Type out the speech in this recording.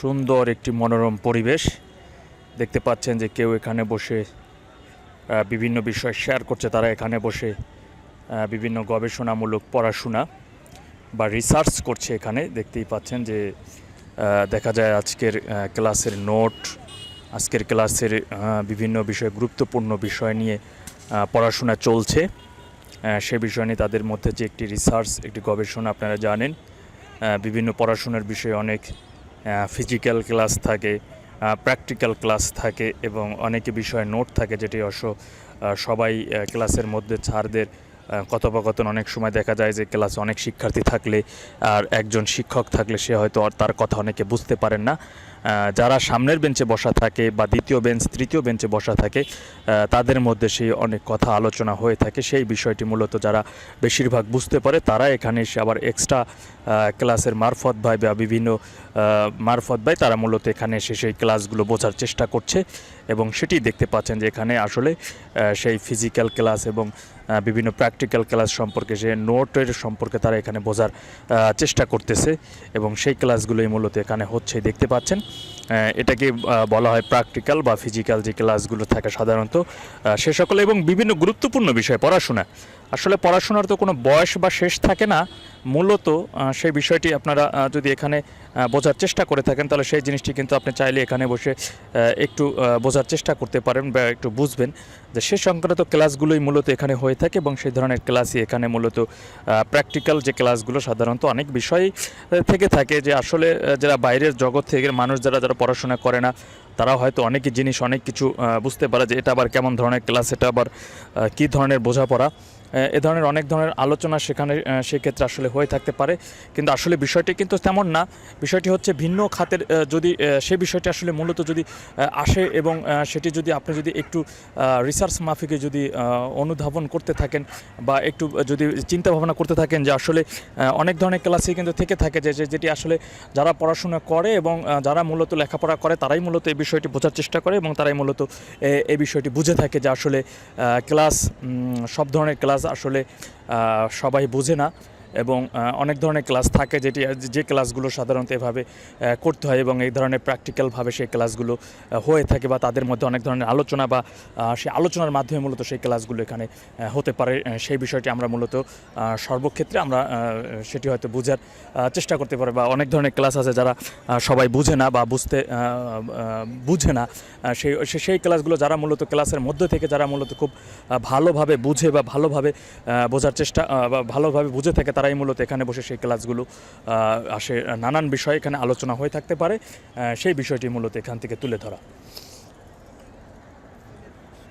সুন্দর একটি মনোরম পরিবেশ। দেখতে পাচ্ছেন যে কেউ এখানে বসে বিভিন্ন বিষয় শেয়ার করছে। তারা এখানে বসে বিভিন্ন গবেষণামূলক পড়াশোনা বা রিসার্চ করছে এখানে। দেখতেই পাচ্ছেন যে দেখা যায় আজকের ক্লাসের নোট আজকের ক্লাসের বিভিন্ন বিষয়, গুরুত্বপূর্ণ বিষয় নিয়ে পড়াশোনা চলছে। সে বিষয় নিয়ে তাদের মধ্যে যে একটি রিসার্চ একটি গবেষণা আপনারা জানেন। বিভিন্ন পড়াশোনার বিষয়ে অনেক ফিজিক্যাল ক্লাস থাকে প্র্যাকটিক্যাল ক্লাস থাকে এবং অনেকে বিষয়ে নোট থাকে যেটি অবশ্য সবাই ক্লাসের মধ্যে ছাড়দের কথোপকথন অনেক সময় দেখা যায় যে ক্লাসে অনেক শিক্ষার্থী থাকলে আর একজন শিক্ষক থাকলে সে হয়তো আর তার কথা অনেকে বুঝতে পারেন না। যারা সামনের বেঞ্চে বসা থাকে বা দ্বিতীয় বেঞ্চ, তৃতীয় বেঞ্চে বসা থাকে তাদের মধ্যে সেই অনেক কথা আলোচনা হয়ে থাকে। সেই বিষয়টি মূলত যারা বেশিরভাগ বুঝতে পারে, তারা এখানে এসে আবার এক্সট্রা ক্লাসের মারফত ভাই বা বিভিন্ন মারফত ভাই, তারা মূলত এখানে এসে সেই ক্লাসগুলো বোঝার চেষ্টা করছে। এবং সেটি দেখতে পাচ্ছেন যে এখানে আসলে সেই ফিজিক্যাল ক্লাস এবং বিভিন্ন প্র্যাকটিক্যাল ক্লাস সম্পর্কে, যে নোটের সম্পর্কে তারা এখানে বোঝার চেষ্টা করতেছে এবং সেই ক্লাসগুলোই মূলত এখানে হচ্ছে, দেখতে পাচ্ছেন। এটাকে বলা হয় প্র্যাকটিক্যাল বা ফিজিক্যাল যে ক্লাসগুলো থাকে সাধারণত সে সকল এবং বিভিন্ন গুরুত্বপূর্ণ বিষয়, পড়াশোনা। আসলে পড়াশোনার তো কোনো বয়স বা শেষ থাকে না। মূলত সেই বিষয়টি আপনারা যদি এখানে বোঝার চেষ্টা করে থাকেন, তাহলে সেই জিনিসটি কিন্তু আপনি চাইলে এখানে বসে একটু বোঝার চেষ্টা করতে পারেন বা একটু বুঝবেন যে সে সংক্রান্ত ক্লাসগুলোই মূলত এখানে হয়ে থাকে এবং সেই ধরনের ক্লাসই এখানে মূলত প্র্যাকটিক্যাল যে ক্লাসগুলো সাধারণত অনেক বিষয় থেকে থাকে যে আসলে যারা বাইরের জগৎ থেকে মানুষ, যারা যারা পড়াশোনা করে না। তারাও হয়তো অনেক জিনিস, অনেক কিছু বুঝতে পারে যে এটা আবার কেমন ধরনের ক্লাস এটা আবার কী ধরনের বোঝাপড়া। এ ধরনের অনেক ধরনের আলোচনা সেখানে সেক্ষেত্রে আসলে হয়ে থাকতে পারে। কিন্তু আসলে বিষয়টি কিন্তু তেমন না। বিষয়টি হচ্ছে ভিন্ন খাতের যদি সে বিষয়টি আসলে মূলত যদি আসে এবং সেটি যদি আপনি যদি একটু রিসার্চ মাফিকে যদি অনুধাবন করতে থাকেন বা একটু যদি চিন্তা ভাবনা করতে থাকেন যে আসলে অনেক ধরনের ক্লাসই কিন্তু থেকে থাকে যে, যে- যেটি আসলে যারা পড়াশোনা করে এবং যারা মূলত লেখাপড়া করে, তারাই মূলত এই বিষয়টি বোঝার চেষ্টা করে এবং তারাই মূলত এই বিষয়টি বুঝে থাকে যে আসলে ক্লাস সব ধরনের ক্লাস আসলে সবাই বোঝে না। এবং অনেক ধরনের ক্লাস থাকে যেটি, যে ক্লাসগুলো সাধারণত এভাবে করতে হয় এবং এই ধরনের প্র্যাকটিক্যালভাবে সেই ক্লাসগুলো হয়ে থাকে বা তাদের মধ্যে অনেক ধরনের আলোচনা বা সেই আলোচনার মাধ্যমে মূলত সেই ক্লাসগুলো এখানে হতে পারে। সেই বিষয়টি আমরা মূলত সর্বক্ষেত্রে আমরা সেটি হয়তো বোঝার চেষ্টা করতে পারি বা অনেক ধরনের ক্লাস আছে যারা সবাই বুঝে না বা বুঝতে বুঝে না। সেই সেই ক্লাসগুলো যারা মূলত ক্লাসের মধ্যে থেকে যারা মূলত খুব ভালোভাবে বুঝে বা ভালোভাবে বোঝার চেষ্টা বা ভালোভাবে বুঝে থাকে তারাই মূলত এখানে বসে সেই ক্লাসগুলো আসে নানান বিষয় এখানে আলোচনা হয়ে থাকতে পারে সেই বিষয়টি মূলত এখান থেকে তুলে ধরা।